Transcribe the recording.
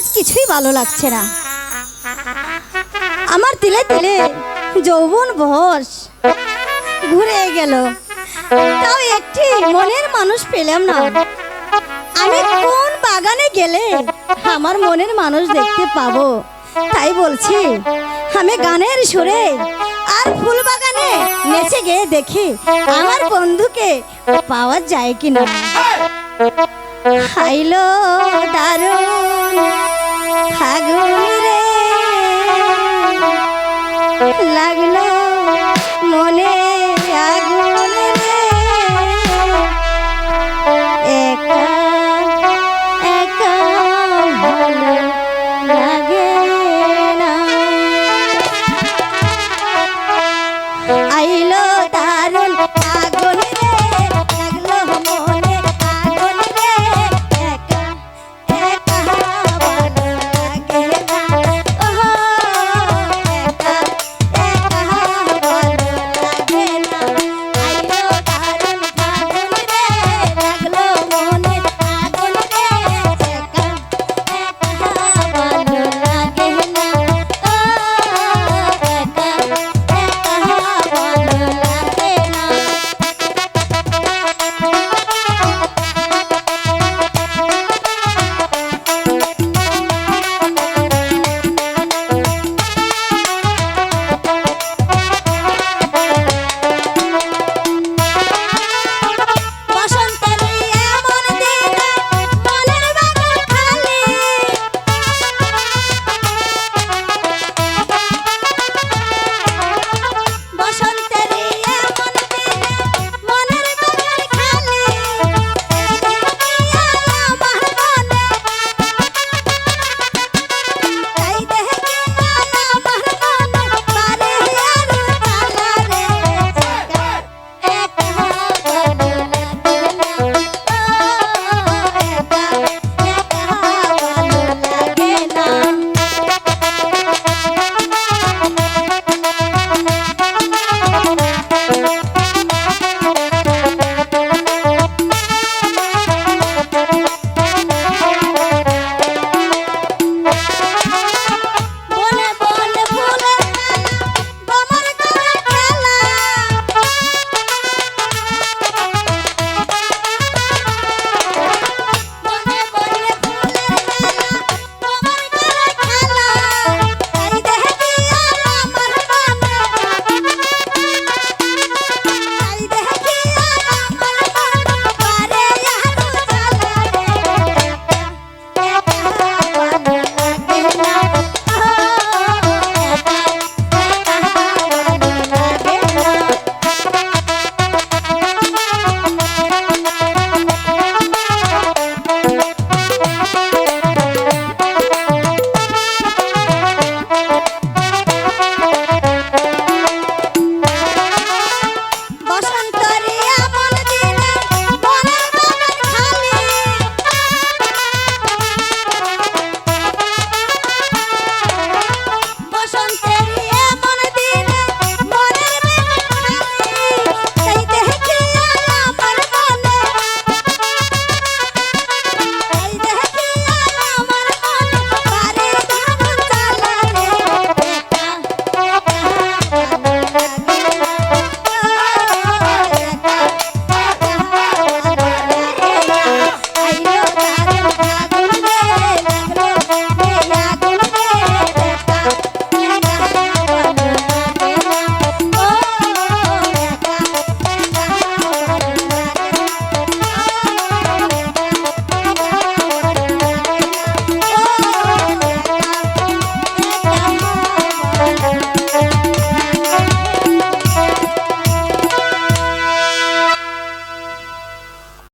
আজ কিছুই ভালো লাগছে না। আমার তিলে তিলে যৌবন বস ঘুরে গেল। তাও একটি মনের মানুষ পেলাম না। আমি কোন বাগানে গেলে আমার মনের মানুষ দেখতে পাবো? তাই বলছি, আমি গানের সুরে আর ফুল বাগানে নেচে গিয়ে দেখি আমার বন্ধুকে পাওয়া যায় কিনা। হাইলো দারুণ। 还给我。